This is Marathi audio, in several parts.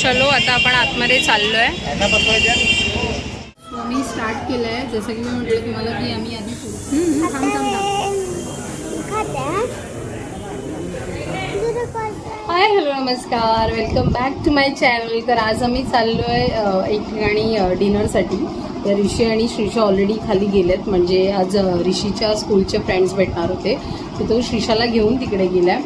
चलो आता आपण आतमध्ये चाललोय. आम्ही स्टार्ट केलं आहे जसं की मी म्हटलं तुम्हाला की आम्ही आधी हाय हॅलो नमस्कार. Welcome back to my channel तर आज आम्ही चाललो आहे एक ठिकाणी डिनरसाठी तर ऋषी आणि श्रीषा ऑलरेडी खाली गेलेत. म्हणजे आज ऋषीच्या स्कूलचे फ्रेंड्स भेटणार होते. तर तो श्रीषाला घेऊन तिकडे गेला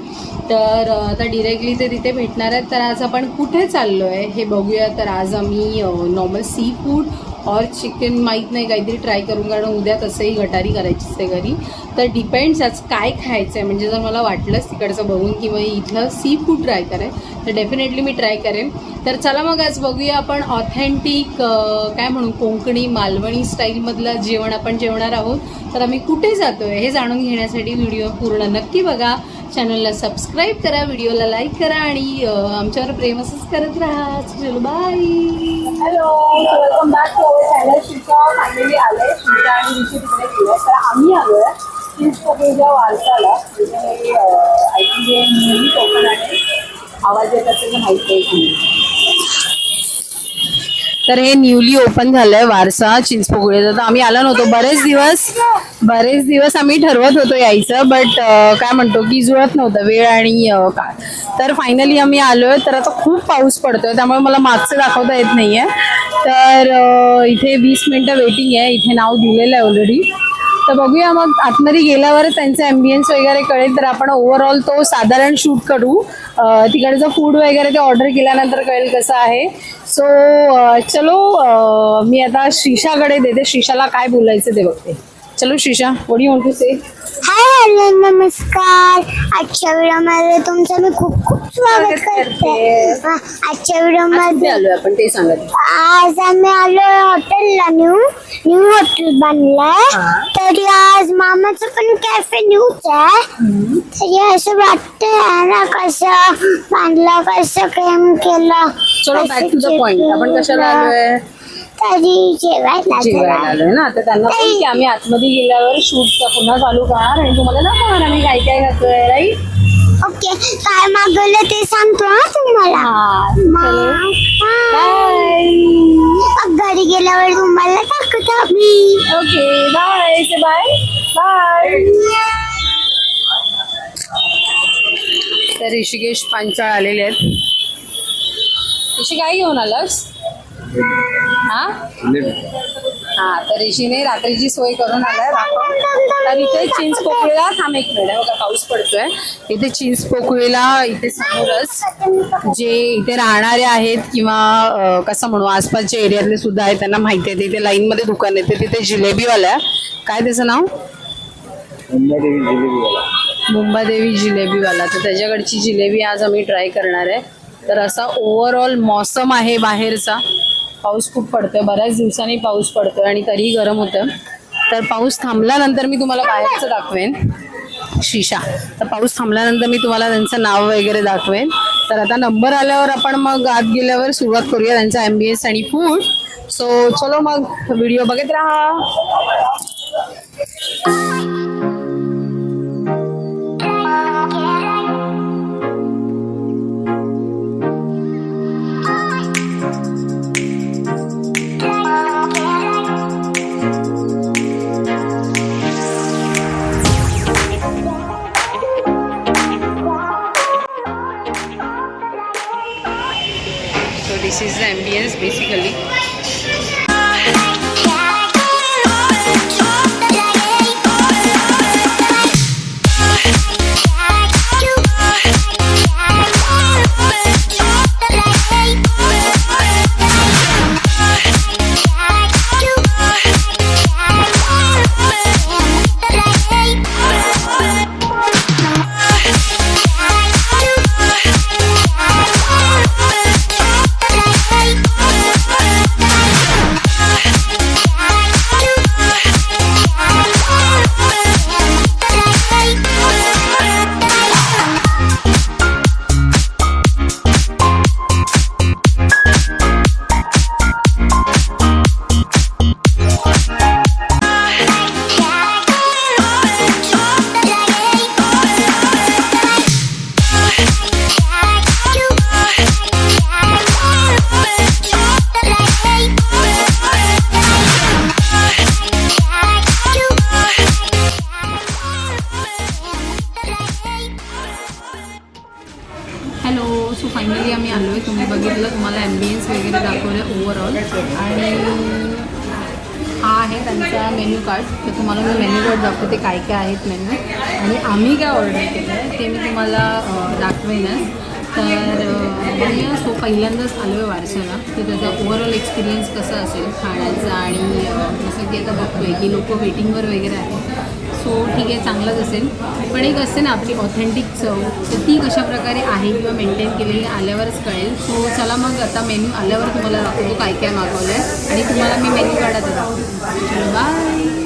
तर आता डिरेक्टली ते तिथे भेटणार आहेत. तर आज आपण कुठे चाललो आहे हे बघूया. तर आज आम्ही नॉर्मल सी फूड और चिकन माहीत नाही. काहीतरी ट्राय करून कारण उद्या तसंही गटारी करायची असते घरी. तर डिपेंड्स आज काय खायचं आहे म्हणजे जर मला वाटलंच तिकडचं बघून किंवा इथलं सी फूड ट्राय करेन तर डेफिनेटली मी ट्राय करेन. तर चला मग आज बघूया आपण ऑथेंटिक काय म्हणू कोंकणी मालवणी स्टाईलमधलं जेवण आपण जेवणार आहोत. तर आम्ही कुठे जातो आहे हे जाणून घेण्यासाठी व्हिडिओ पूर्ण नक्की बघा. चॅनलला सबस्क्राईब करा व्हिडिओला लाईक करा आणि आमच्यावर प्रेम असंच करत राहा. चलो bye hello welcome back to our channel शिका फॅमिली आले शिका आणि तिकडे तर आम्ही आलो आहे तीस वारसाला आय थिंक हे नेहमी कोकण आवाज येत असेल तर माहिती आहे तर हे न्यूली ओपन झालंय वारसा चिंचपोकळीचं तर आम्ही आलो नव्हतो. बरेच दिवस बरेच दिवस आम्ही ठरवत होतो यायचं बट काय म्हणतो की जुळत नव्हतं वेळ आणि काय तर फायनली आम्ही आलोय. तर आता खूप पाऊस पडतोय त्यामुळे मला मागचं दाखवता येत नाहीये. तर इथे वीस मिनिटं वेटिंग आहे. इथे नाव दिलेलं आहे ऑलरेडी तर बघूया मग आतमध्ये गेल्यावर त्यांचं ॲम्बियन्स वगैरे कळेल. तर आपण ओव्हरऑल तो साधारण शूट करू. तिकडचं फूड वगैरे ते ऑर्डर केल्यानंतर कळेल कसं आहे. सो चलो मी आता श्रीषाकडे देते. श्रीषाला काय बोलायचं ते बघते. चलो श्रीषा वडी म्हणतो से हाय हॅलो नमस्कार. आजच्या व्हिडिओमध्ये तुमचं मी खूप खूप स्वागत करते. हा, आजच्या व्हिडिओमध्ये आलोय आपण? ते सांगत आज आम्ही आलो हॉटेलला न्यू न्यू हॉटेल बांधलंय तरी आज मामाचं पण कॅफे न्यूच आहे. तरी असं वाटतंय ना कसं बांधलं कसं केम केलं चलो बॅक टू द पॉइंट आपण कशाला आलोय? तरी जेवायला जेवायला जरा. आलोय ना? तर त्यांना पण की आम्ही आतमध्ये गेल्यावर शूट पुन्हा चालू करणार आणि तुम्हाला दाखवणार आम्ही काय काय खातोय राईट ओके. काय मागवलं ते सांगतो हा तुम्हाला. मग, हा. मग घरी गेल्यावर तुम्हाला दाखवतो आम्ही. Okay bye say bye bye तर ऋषिकेश पांचाळ आलेले आहेत. ऋषी काय घेऊन आलास? हा हा तर ऋषीने रात्रीची सोय करून आलाय तर इथे चिंच पोकळीला थांब एक मिनिट बघा पाऊस पडतोय. इथे चिंच पोकळीला इथे समोरच जे इथे राहणारे आहेत किंवा कसं म्हणू आसपासच्या एरियातले सुद्धा आहेत त्यांना माहिती आहे. तिथे लाईन मध्ये दुकान येते तिथे जिलेबीवाला आहे. काय त्याचं नाव? मुंबादेवी जिलेबीवाला तर त्याच्याकडची जिलेबी आज आम्ही ट्राय करणार आहे. तर असा ओव्हरऑल मौसम आहे बाहेरचा. पाऊस खूप पडतोय बऱ्याच दिवसांनी पाऊस पडतोय आणि तरीही गरम होतं. तर पाऊस थांबल्यानंतर मी तुम्हाला बाहेरचं दाखवेन. शिशा तर पाऊस थांबल्यानंतर मी तुम्हाला त्यांचं नाव वगैरे दाखवेन. तर आता नंबर आल्यावर आपण मग आत गेल्यावर सुरुवात करूया त्यांचा एमबीएस आणि फूड सो चलो मग व्हिडिओ बघत राहा. Basically. काय आहेत मेनू आणि आम्ही काय ऑर्डर केलं आहे ते मी तुम्हाला दाखवेनच. तर मी सो पहिल्यांदाच आलो आहे वारशाला तर त्याचा ओव्हरऑल एक्सपिरियन्स कसा असेल खाण्याचा आणि जसं की आता बघतो आहे की लोक वेटिंगवर वगैरे आहेत. सो ठीक आहे चांगलंच असेल. पण एक असते ना आपली ऑथेंटिक चव तर ती कशा प्रकारे आहे किंवा मेंटेन केलेली आल्यावरच कळेल. सो चला मग आता मेन्यू आल्यावर तुम्हाला दाखवतो काय काय मागवलं आहे आणि तुम्हाला मी मेन्यू कार्ड दाखवतो. चलो बाय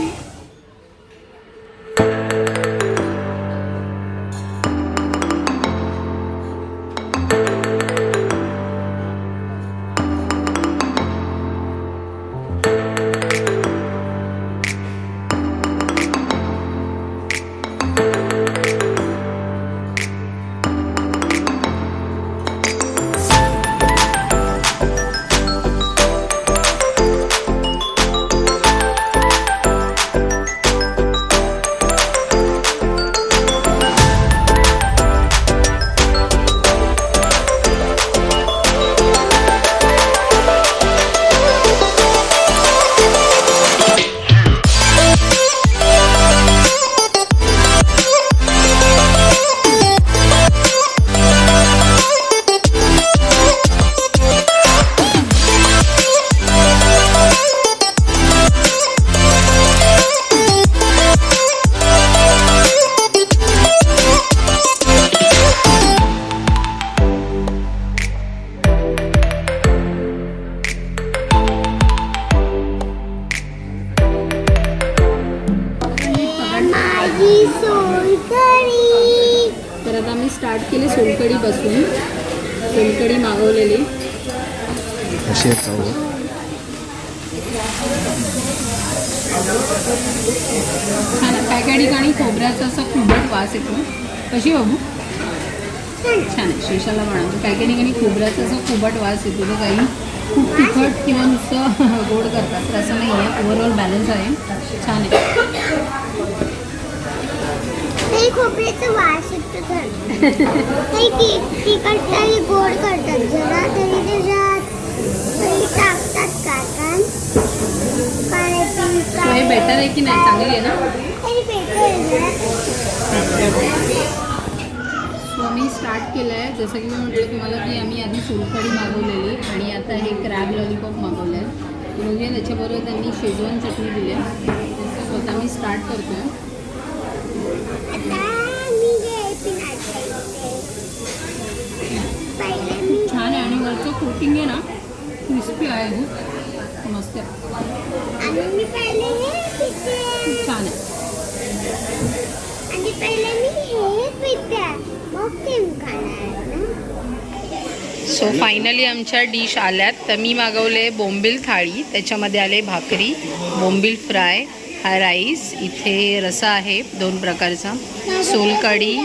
तर आता मी स्टार्ट केले सोलकढीपासून सोलकढी मागवलेली. कशी आहे चव. छान. काय काय ठिकाणी खोबऱ्याचा असा खुबट वास येतो. कशी बाबू? छान आहे. शेषाला बनवतो काय काय ठिकाणी खोबऱ्याचा असा खुबट वास येतो. तर काही खूप तिखट किंवा नुसतं गोड करतात. तर असं नाही आहे ओव्हरऑल बॅलन्स आहे. छान आहे. काही खोबऱ्याचं वास येतो तर. ती- तिखट आणि गोड करतात. जरा तरी त्याच्यात काही टाकतात काळे सो हे बेटर आहे की नाही? चांगली आहे ना? तरी बेटर सो आम्ही स्टार्ट केलं आहे जसं की मी म्हटलं तुम्हाला की आम्ही आधी सोलकढी मागवलेली आणि आता हे क्रॅब लॉलीपॉप मागवलं आहे म्हणजे त्याच्याबरोबर त्यांनी शेजवान चटणी दिली आहे. सो आता मी स्टार्ट करतो छान आहे. आणि वरचं कोटिंग आहे ना क्रिस्पी आहे खूप. मस्त खूप छान आहे. सो फायनली आमच्या डिश आल्यात. तर मी मागवले बोंबील थाळी. त्याच्यामध्ये आले भाकरी बोंबील फ्राय हा राईस. इथे रसा आहे दोन प्रकारचा. सोलकढी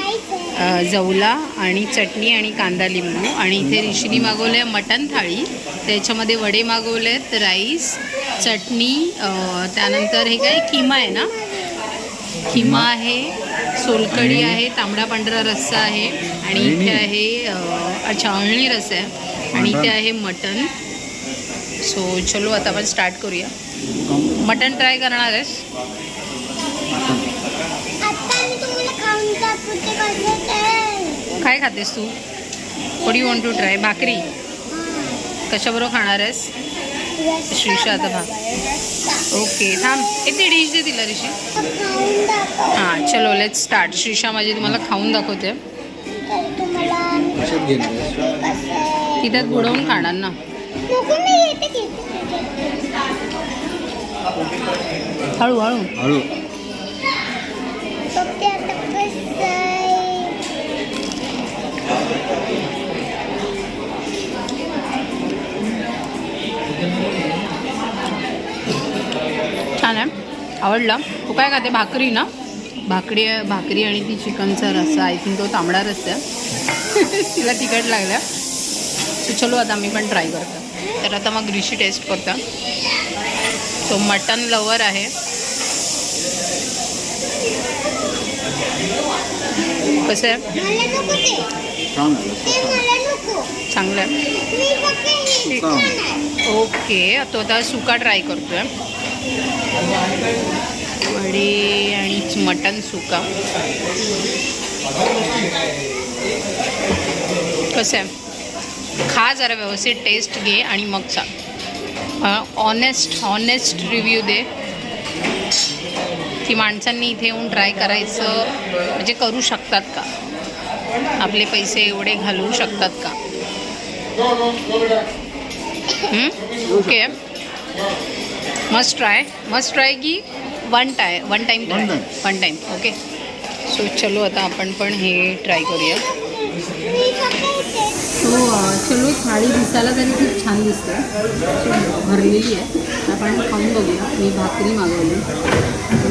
जवला आणि चटणी आणि कांदा लिंबू. आणि इथे ऋषीनी मागवले मटन थाळी. त्याच्यामध्ये वडे मागवलेत राईस चटणी त्यानंतर हे काय किमा आहे ना? किमा आहे सोलकढी आहे तांबडा पांढरा रस्सा आहे. आणि इथे आहे अच्छा अळणी रस्सा आहे. आणि इथे आहे मटन सो चलो आता आपण स्टार्ट करूया. मटन ट्राय करणार आहेस? आता मी तुम्हाला खाऊन दाखवते कसं ते काय खातेस तू? What you want to try bhakri? कशाबरोबर खाणार आहेस? श्रीषा आता भाग ओके थांब. किती डिश दे तिला ऋषी? हां चलो लेट स्टार्ट श्रीषा माझी तुम्हाला खाऊन दाखवते. तर तुम्हाला कशात घेणार कसं आहे? ती त्यात बुडवून खाणार ना. येते. हळूहळू हळू. छान आहे. आवडला. तू काय खाते? भाकरी ना? भाकरी भाकरी आणि ती चिकनचा रस्सा. आय थिंक तो तांबडा रस्सा आहे. तिला तिखट लागल्या सो चलो आता मी पण ट्राय करतो. तर आता मग ऋषी टेस्ट करता. तो मटन लवर आहे. कसं आहे? चांगलं आहे. ओके तो आता सुका ट्राय करतोय. वडे आणि मटन सुका. कसं आहे? खा जरा व्यवस्थित टेस्ट घे आणि मग सांग ऑनेस्ट ऑनेस्ट रिव्ह्यू दे. की माणसांनी इथे येऊन ट्राय करायचं म्हणजे करू शकतात का? आपले पैसे एवढे घालवू शकतात का? Okay must try must try की one try one time. One time okay so चलो आता आपण पण हे ट्राय करूया. हो चलो थाळी दिसायला तरी खूप छान दिसते. भरलेली आहे. आपण खाऊन बघूया. मी भाकरी मागवली.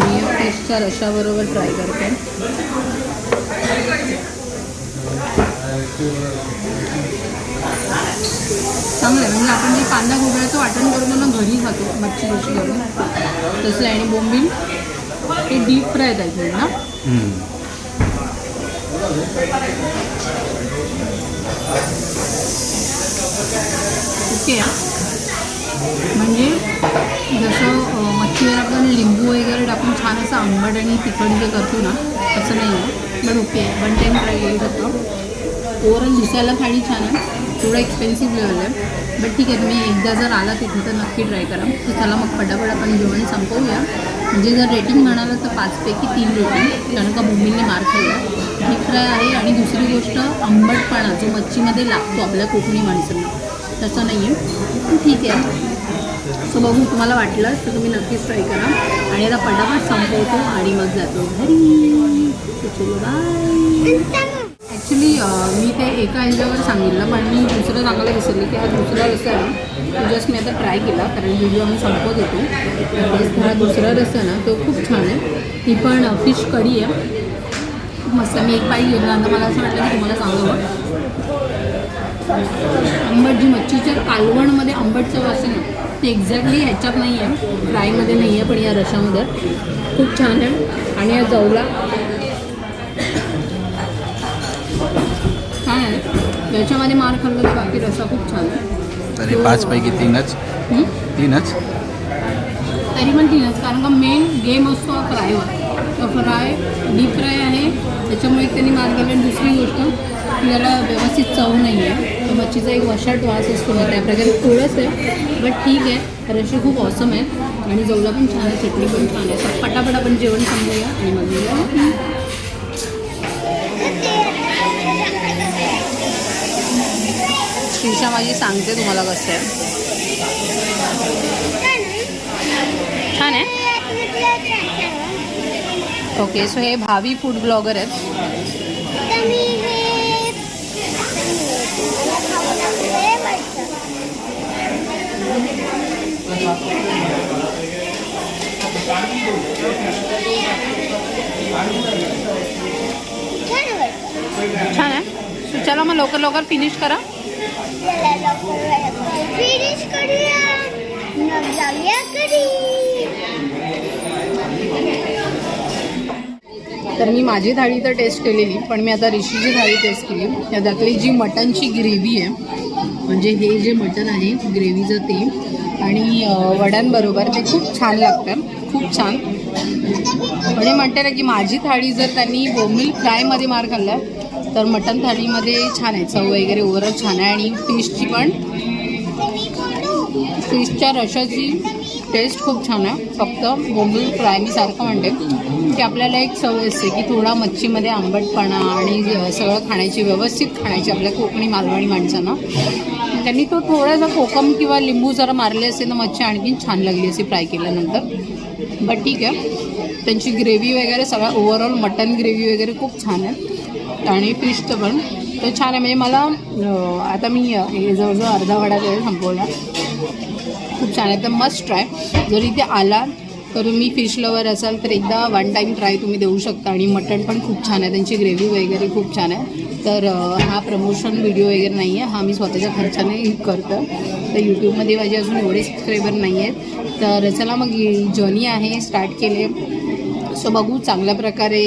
मी फिशच्या रशाबरोबर ट्राय करते. चांगलं आहे. म्हणजे आपण जे कांदा खोबऱ्याचं वाटण करून ना घरी खातो मच्छी जशी करून तसं आणि बोंबील ते डीप फ्राय आहेत ना? ओके. म्हणजे जसं मच्छी मच्छीवर आपण लिंबू वगैरे टाकून छान असं आंबट आणि तिखट जे करतो ना तसं नाही आहे. But okay one time try करू शकतो ओव्हरऑल दिसायला थाळी छान आहे. थोडं एक्सपेन्सिव्ह लेवल आहे. बट ठीक आहे तुम्ही एकदा जर आला तिथे तर नक्की ट्राय करा. तर चला मग पटापट आपण जेवण संपवूया. म्हणजे जर रेटिंग म्हणालं तर पाचपैकी तीन रेटिंग कारण का भूमीने मार खाल्ला. डीप फ्राय आहे आणि दुसरी गोष्ट आंबटपणा जो मच्छीमध्ये लागतो आपल्या कोकणी माणसांना. तसं नाही आहे ठीक आहे. सो बघू तुम्हाला वाटलं तर तुम्ही नक्कीच ट्राय करा. आणि आता पटापट संपवतो आणि मग जातो घरी. चलो बाय ॲक्च्युली मी ते एका ह्याच्यावर सांगितलं पण मी दुसरं सांगायला विसरले की हा दुसरा रस्सा ना. जस्ट मी आता ट्राय केला कारण व्हिडिओ आम्ही संपवत होतो. हा दुसरा रस्सा ना तो खूप छान आहे. ती पण फिश कढी आहे. खूप मस्त मी एक पाई घेतल्यानंतर मला असं वाटलं की तुम्हाला सांगावं आंबट जी मच्छीच्या कालवणमध्ये आंबटचं वास आहे ना ते एक्झॅक्टली ह्याच्यात नाही आहे फ्रायमध्ये नाही आहे पण या रशामध्ये. खूप छान आहे. आणि या जवला छान आहे. याच्यामध्ये मार खाल्लं तर बाकी रसा खूप छान आहे. तरी पाचपैकी तीनच? तीनच? तरी पण तीनच कारण का मेन गेम असतो हा फ्रायवर फ्राय डीप फ्राय आहे. त्याच्यामुळे त्यांनी मार आणि दुसरी गोष्ट की त्याला व्यवस्थित चव नाही आहे तर मच्छीचा एक वशाट वास असतो. त्या प्रकारे थोडंच आहे. बट ठीक आहे. रशी खूप ऑसम आहे. आणि जवला पण छान आहे. चटणी पण छान आहे. पटापट आपण जेवण सांगूया आणि मग शिक्षा माझी सांगते तुम्हाला कसं आहे. छान आहे? ओके सो हे भावी फ़ूड ब्लॉगर आहेत छान आहे So, चला मग लवकर लवकर फिनिश करा। फिनिश करूया जाऊया घरी तर मी माझी थाळी तर टेस्ट केलेली पण मी आता ऋषीची थाळी टेस्ट केली. त्यातली जी मटनची ग्रेव्ही आहे म्हणजे हे जे मटन आहे ग्रेव्हीचं ते आणि वड्यांबरोबर ते खूप छान लागतं खूप छान. म्हणजे म्हणते ना की माझी थाळी जर त्यांनी बोंबील फ्रायमध्ये मार खाल्ला तर मटन थाळीमध्ये छान आहे चव वगैरे ओव्हरऑल छान आहे आणि फिशची पण. फिशच्या रशाची टेस्ट खूप छान आहे फक्त बोंबील फ्राय मी सारखं म्हणते. की आपल्याला एक सवय असते की थोडा मच्छीमध्ये आंबटपणा आणि सगळं खाण्याची व्यवस्थित खाण्याची आपल्या कोकणी मालवणी माणसांना. त्यांनी तो थोडासा कोकम किंवा लिंबू जरा मारले असते तर मच्छी आणखीन छान लागली असती फ्राय केल्यानंतर. बट ठीक आहे. त्यांची ग्रेव्ही वगैरे सगळं ओव्हरऑल मटन ग्रेव्ही वगैरे खूप छान आहे. आणि फिशचं पण. तर छान आहे. म्हणजे मला आता मी हे जवळजवळ अर्धा वडा वेळ संपवला खूप छान आहे. तर मस्ट ट्राय. जर इथे आला तुम्ही फिश लवर असाल तर एकदा वन टाईम ट्राय तुम्ही देऊ शकता. आणि मटण पण खूप छान आहे. त्यांची ग्रेव्ही वगैरे खूप छान आहे. तर हा प्रमोशन व्हिडिओ वगैरे नाही आहे. हा मी स्वतःच्या खर्चाने करतो. तर यूट्यूबमध्ये माझे अजून एवढे सबस्क्रायबर नाही आहेत. तर चला मग जर्नी आहे स्टार्ट केले. सो बघू चांगल्या प्रकारे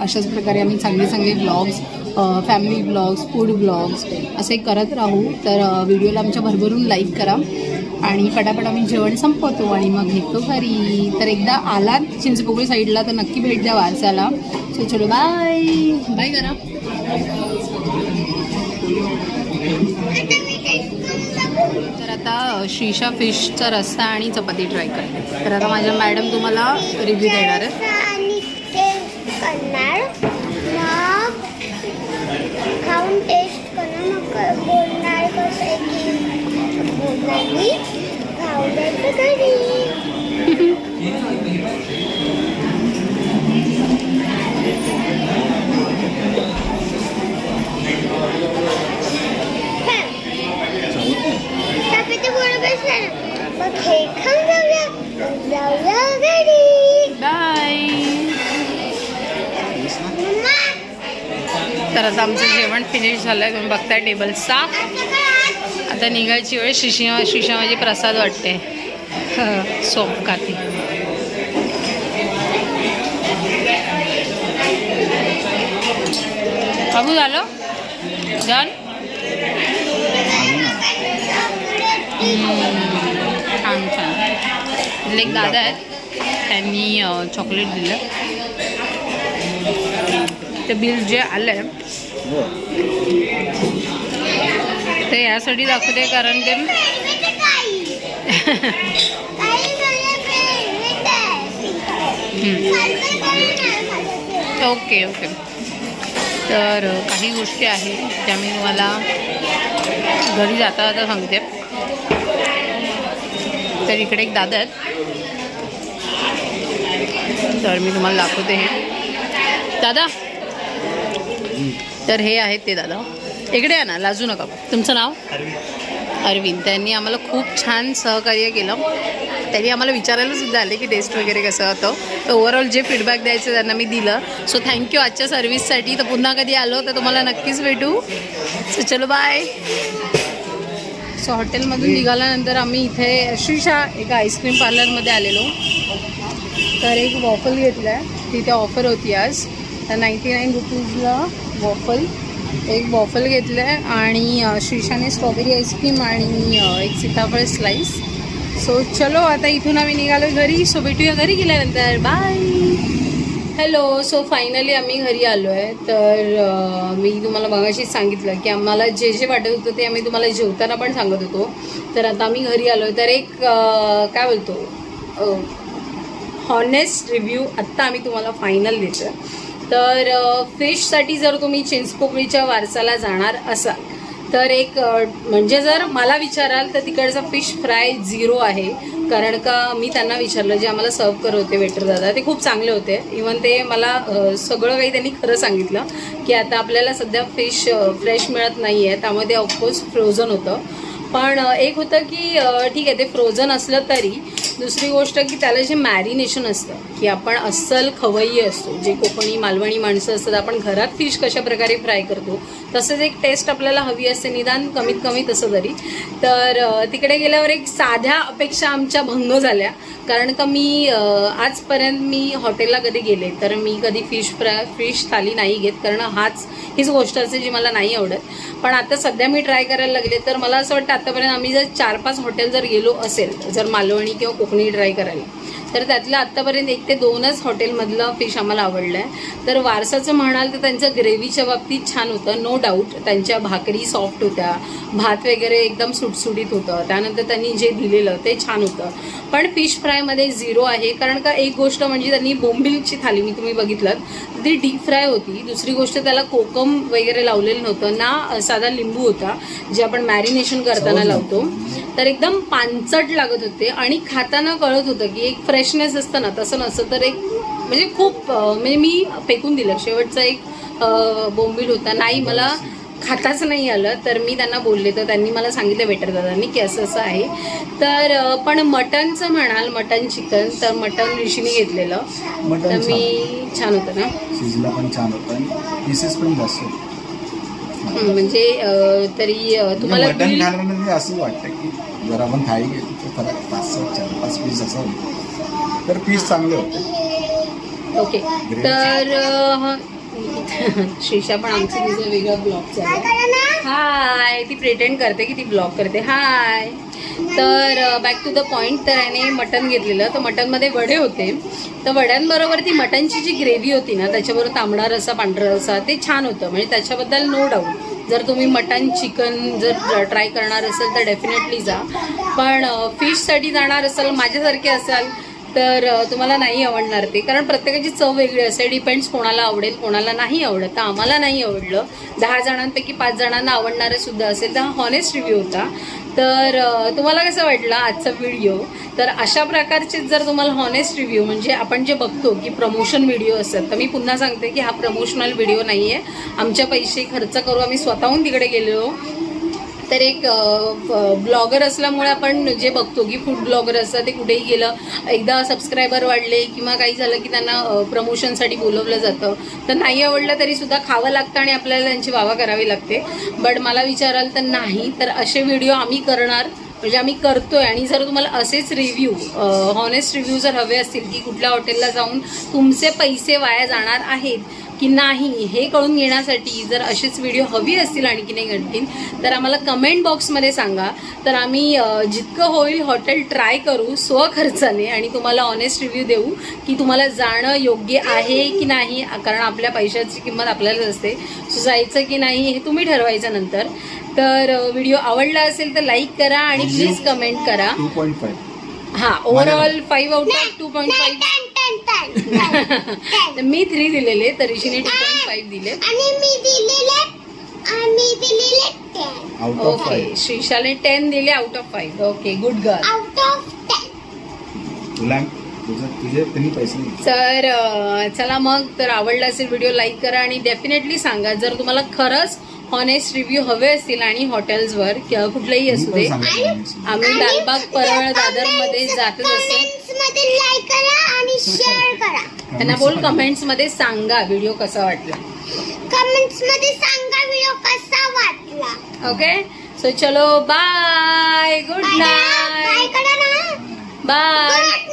अशाच प्रकारे आम्ही चांगले चांगले blogs family blogs food blogs असे करत राहू. तर व्हिडिओला आमच्या भरभरून लाईक करा. आणि पटापट आम्ही जेवण संपवतो आणि मग निघतो घरी. तर एकदा आलात चिंचपोकळी साईडला तर नक्की भेट द्या वारसाला. सो चलो बाय बाय करा तर आता शिशा फिशचा रस्सा आणि चपाती ट्राय करते. तर आता माझ्या मॅडम तुम्हाला रिव्ह्यू देणार आहेत आणि ते करणार मग खाऊन टेस्ट करणार मग बोलणार कसं आहे की बोलणार मी खाऊ द्यायचं घरी तब्येत बरोबर झालं मग हे खाऊन जाऊया मग जाऊया घरी तर आता आमचं जेवण फिनिश झालं आहे तुम्ही बघताय टेबल साफ आता निघायची वेळ शिशिमा शिशा म्हणजे प्रसाद वाटते. सोप खाती बाबू झालं? डन? छान छान. एक दादा आहेत. त्यांनी चॉकलेट दिलं. ते बिल जे आलं आहे ते यासाठी दाखवते कारण ते ओके ओके. तर काही गोष्टी आहेत ज्या मी तुम्हाला घरी जाता जाता सांगते. तर इकडे एक दादा आहेत. तर मी तुम्हाला दाखवते हे. दादा तर हे आहेत ते दादा. इकडे या ना लाजू नका. तुमचं नाव? अरविंद. त्यांनी आम्हाला खूप छान सहकार्य केलं. त्यांनी आम्हाला विचारायला सुद्धा आले की टेस्ट वगैरे कसं होतं. तर ओव्हरऑल जे फीडबॅक द्यायचं त्यांना मी दिलं. सो थँक्यू आजच्या सर्व्हिससाठी तर पुन्हा कधी आलो तर तुम्हाला नक्कीच भेटू. सो चलो बाय सो हॉटेलमधून निघाल्यानंतर आम्ही इथे श्रीशा एका आईस्क्रीम पार्लरमध्ये आलेलो. तर एक वॉफल घेतला आहे तिथे ऑफर होती आज. तर नाईंटी नाईन रुपीजला वॉफल एक वॉफल घेतलं आहे आणि श्रीशाने स्ट्रॉबेरी आईस्क्रीम आणि एक सीताफळ स्लाईस सो चलो आता इथून आम्ही निघालो घरी. सो भेटूया घरी गेल्यानंतर. बाय हॅलो सो फायनली आम्ही घरी आलो आहे तर मी तुम्हाला मगाशीच सांगितलं की आम्हाला जे जे वाटत होतं ते आम्ही तुम्हाला जेवताना पण सांगत होतो. तर आता आम्ही घरी आलो आहे तर एक काय बोलतो? हॉनेस्ट रिव्ह्यू आत्ता आम्ही तुम्हाला फायनल देतो तर फिशसाठी जर तुम्ही चिंचपोकळीच्या वारसाला जाणार असाल तर एक म्हणजे जर मला विचाराल तर तिकडचा फिश फ्राय झिरो आहे. कारण का मी त्यांना विचारलं जे आम्हाला सर्व करत होते वेटर दादा ते खूप चांगले होते. इवन ते मला सगळं काही त्यांनी खरं सांगितलं की आता आपल्याला सध्या फिश फ्रेश मिळत नाही आहे त्यामुळे ते ऑफकोर्स फ्रोझन होतं. पण एक होतं की ठीक आहे ते फ्रोझन असलं तरी दुसरी गोष्ट की त्याला जे मॅरिनेशन असतं की आपण अस्सल खवय्ये असतो जे कोकणी मालवणी माणसं असतात आपण घरात फिश कशा प्रकारे फ्राय करतो तसंच एक टेस्ट आपल्याला हवी असते निदान कमीत कमी तसं तरी. तर तिकडे गेल्यावर एक साध्या अपेक्षा आमच्या भंग झाल्या. कारण का मी आजपर्यंत मी हॉटेलला कधी गेले तर मी कधी फिश फ्राय फिश थाली नाही घेत कारण हाच हीच गोष्ट असते जी मला नाही आवडत. पण आता सध्या मी ट्राय करायला लागले तर मला असं वाटतं आतापर्यंत आम्ही जर चार पाच हॉटेल जर गेलो असेल जर मालवणी किंवा कोकणी ट्राय करायला तर त्यातलं आत्तापर्यंत एक ते दोनच हॉटेलमधलं फिश आम्हाला आवडलं आहे तर वारसाचं म्हणाल तर त्यांचं ग्रेव्हीच्या बाबतीत छान होतं नो डाऊट त्यांच्या भाकरी सॉफ्ट होत्या भात वगैरे एकदम सुटसुटीत होतं. त्यानंतर त्यांनी जे दिलेलं ते छान होतं. पण फिश फ्रायमध्ये झिरो आहे. कारण का एक गोष्ट म्हणजे त्यांनी बोंबिलची थाली मी तुम्ही बघितलं ती डीप फ्राय होती. दुसरी गोष्ट त्याला कोकम वगैरे लावलेलं नव्हतं. ना साधा लिंबू होता जे आपण मॅरिनेशन करताना लावतो. तर एकदम पानचट लागत होते आणि खाताना कळत होतं की एक फ्रेशनेस असतं ना तसं नसतं. तर एक म्हणजे खूप म्हणजे मी फेकून दिलं. शेवटचा एक बोंबील होता. नाही मला खाताच नाही आलं तर मी त्यांना बोलले तर त्यांनी मला सांगितलं वेटर दादांनी की असं असं आहे. तर पण मटनचं म्हणाल मटन चिकन तर मटन ऋषीने घेतलेलं. तर मी छान. होतं ना? शिजला पण छान होतं आणि पीसेस पण जास्त होते. म्हणजे तरी अं, तुम्हाला खाल्यानंतर असं वाटतं की जर आपण फरक पाच सहा चार पाच पीस असं तर पीस चांगले होते. ओके. तर श्रीषा पण आमची तिचा वेगळा ब्लॉग चालू हाय ती प्रिटेंड करते की ती ब्लॉग करते. हाय तर बॅक टू द पॉईंट तर याने मटन घेतलेलं. तर मटनमध्ये वडे होते. तर वड्यांबरोबर ती मटनची जी ग्रेव्ही होती ना त्याच्याबरोबर तांबडा रसा पांढरा रसा ते छान होतं. म्हणजे त्याच्याबद्दल नो डाऊट जर तुम्ही मटन चिकन जर ट्राय करणार असेल तर डेफिनेटली जा. पण फिशसाठी जाणार असाल माझ्यासारखे असाल तर तुम्हाला नाही आवडणार ते. कारण प्रत्येकाची चव वेगळी असते. डिपेंड्स कोणाला आवडेल कोणाला नाही आवडत. तर आम्हाला नाही आवडलं. दहा जणांपैकी पाच जणांना आवडणारं सुद्धा असेल तर हा हॉनेस्ट रिव्ह्यू होता. तर तुम्हाला कसं वाटलं आजचा व्हिडिओ तर अशा प्रकारचे जर तुम्हाला हॉनेस्ट रिव्ह्यू म्हणजे आपण जे बघतो की प्रमोशन व्हिडिओ असतात तर मी पुन्हा सांगते की हा प्रमोशनल व्हिडिओ नाही आहे आमच्या पैसे खर्च करू आम्ही स्वतःहून तिकडे गेलेलो. तर एक ब्लॉगर असल्यामुळे आपण जे बघतो की फूड ब्लॉगर असतात ते कुठेही गेलं एकदा सबस्क्रायबर वाढले किंवा काही झालं की त्यांना प्रमोशनसाठी बोलवलं जातं. तर नाही आवडलं तरीसुद्धा खावं लागतं आणि आपल्याला त्यांची वावा करावी लागते. बट मला विचाराल तर नाही तर असे व्हिडिओ आम्ही करणार म्हणजे आम्ही करतोय. आणि जर तुम्हाला असेच रिव्ह्यू हॉनेस्ट रिव्ह्यू जर हवे असतील की कुठल्या हॉटेलला जाऊन तुमचे पैसे वाया जाणार आहेत की नाही हे कळून घेण्यासाठी जर असेच व्हिडिओ हवी असतील आणखी नाही घडतील तर आम्हाला कमेंट बॉक्समध्ये सांगा. तर आम्ही जितकं होईल हॉटेल ट्राय करू स्वखर्चाने आणि तुम्हाला ऑनेस्ट रिव्ह्यू देऊ की तुम्हाला जाणं योग्य आहे की नाही कारण आपल्या पैशाची किंमत आपल्यालाच असते. सो जायचं की नाही हे तुम्ही ठरवायचं नंतर. तर व्हिडिओ आवडला असेल तर लाईक करा आणि प्लीज कमेंट करा. हां overall five out of two point five तर मी थ्री दिलेले तर ऋषीने टू पॉईंट फाईव्ह दिले आणि मी दिलेले आणि दिलेले टेन आउट ऑफ ओके श्रीशाने टेन दिले out of five okay good girl out of ten तुला तुझं तुझे त्यांनी पैसे नाही दिले. तर चला मग तर आवडला असेल व्हिडिओ लाईक करा आणि डेफिनेटली सांगा. जर तुम्हाला खरंच हॉनेस्ट रिव्ह्यू हवे असतील आणि हॉटेल्सवर किंवा कुठलेही असू दे आम्ही लालबाग परळ दादरमध्ये जातच असतो. कमेंट्स मध्ये लाईक करा आणि शेअर करा. त्यांना बोल कमेंट्समध्ये सांगा व्हिडिओ कसा वाटला. कमेंट्समध्ये सांगा व्हिडिओ कसा वाटला. ओके सो चलो bye good bye night bye good